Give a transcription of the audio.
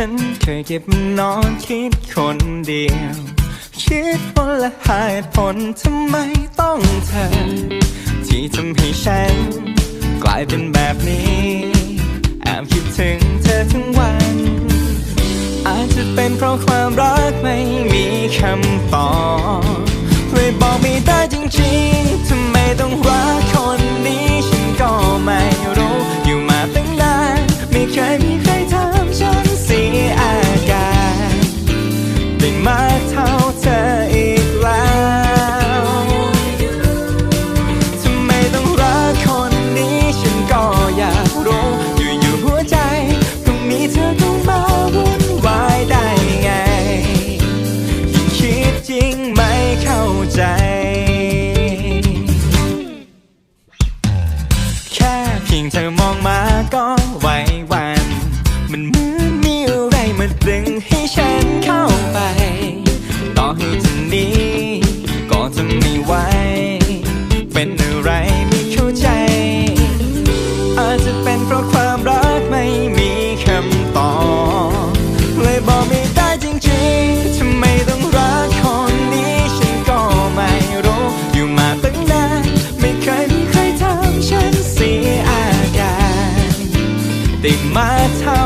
ฉันเคยเก็บนอนคิดคนเดียว คิดว่าละหายผลทำไมต้องเธอ ที่ทำให้ฉัน กลายเป็นแบบนี้แอบคิดถึงเธอทั้งวัน อาจจะเป็นเพราะความรักไม่มีคำตอบเลยบอก ก็ไหววัน มันเหมือนมีอะไรมาตรึงให้ฉันเข้าไป ต่อให้จะนี้ก็จะไม่ไหวเป็นอะไร my time